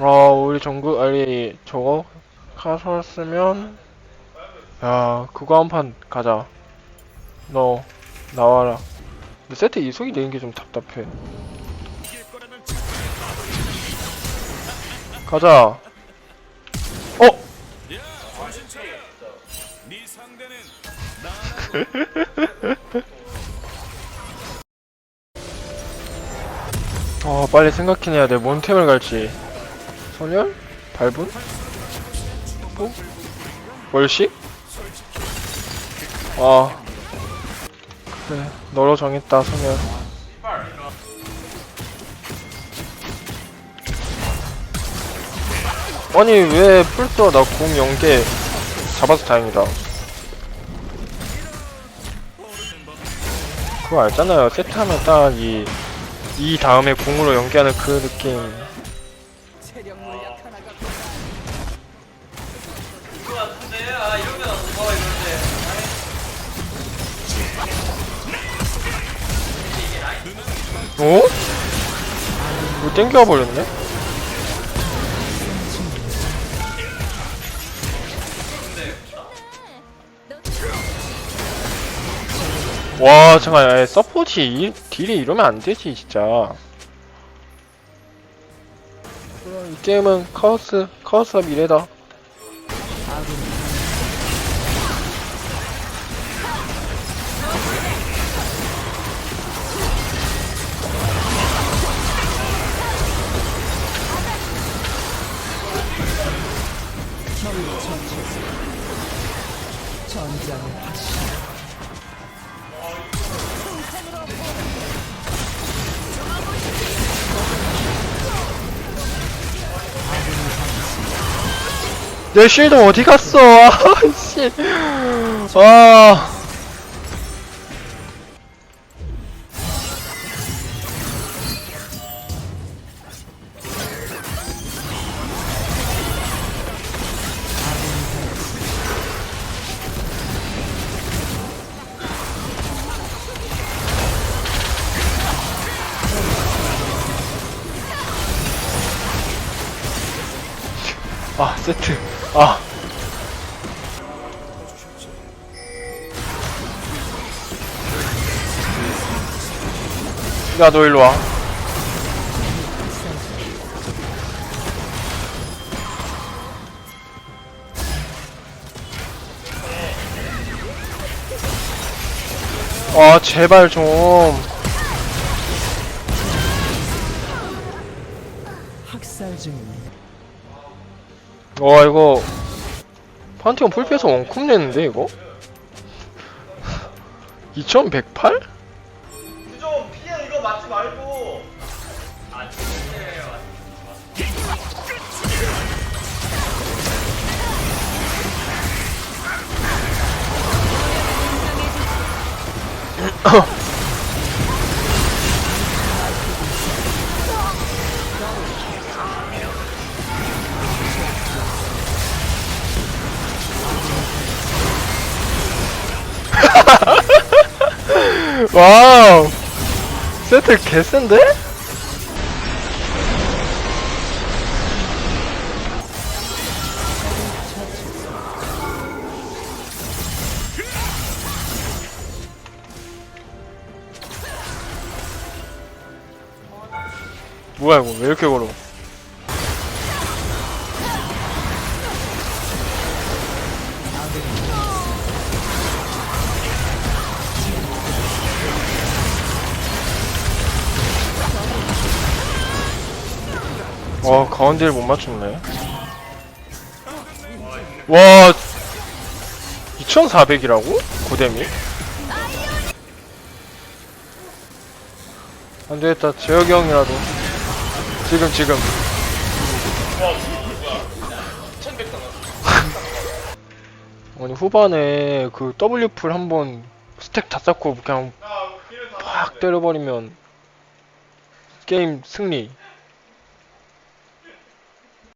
아 우리 정글 아니 저거 가서 쓰면 야 그거 한 판 가자 너 나와라 근데 세트 이속이 되는 게 좀 답답해 가자 어? 아 빨리 생각해내야 돼. 뭔 템을 갈지. 소멸? 발분? 뭐? 월식? 아 그래 너로 정했다 소멸. 아니 왜 풀떠 나공 0개 잡아서 다행이다. 그거 알잖아요. 세트하면 딱 이 이 다음에 공으로 연기하는 그 느낌. 어? 이거 땡겨와 버렸네? 와 잠깐 야, 서포트 이, 딜이 이러면 안 되지 진짜 이 게임은 카오스 카오스가 미래다 전장을 다시 내 쉴드 어디 갔어? 아 아, 세트. 아. 야, 너 일로 와. 아, 제발 좀. 학살 중입니다. 와, 이거. 판테온 풀피해서 원쿰 내는데, 이거? 2108? 좀 피해 이거 맞지 말고 와우. 세트 개센데? 뭐야 이거? 왜 이렇게 걸어 와 가운데를 못 맞췄네. 와 2400이라고? 고데미? 안되겠다. 재혁이 형이라도. 지금 지금. 아니 후반에 그 W풀 한번 스택 다 쌓고 그냥 팍 때려버리면 게임 승리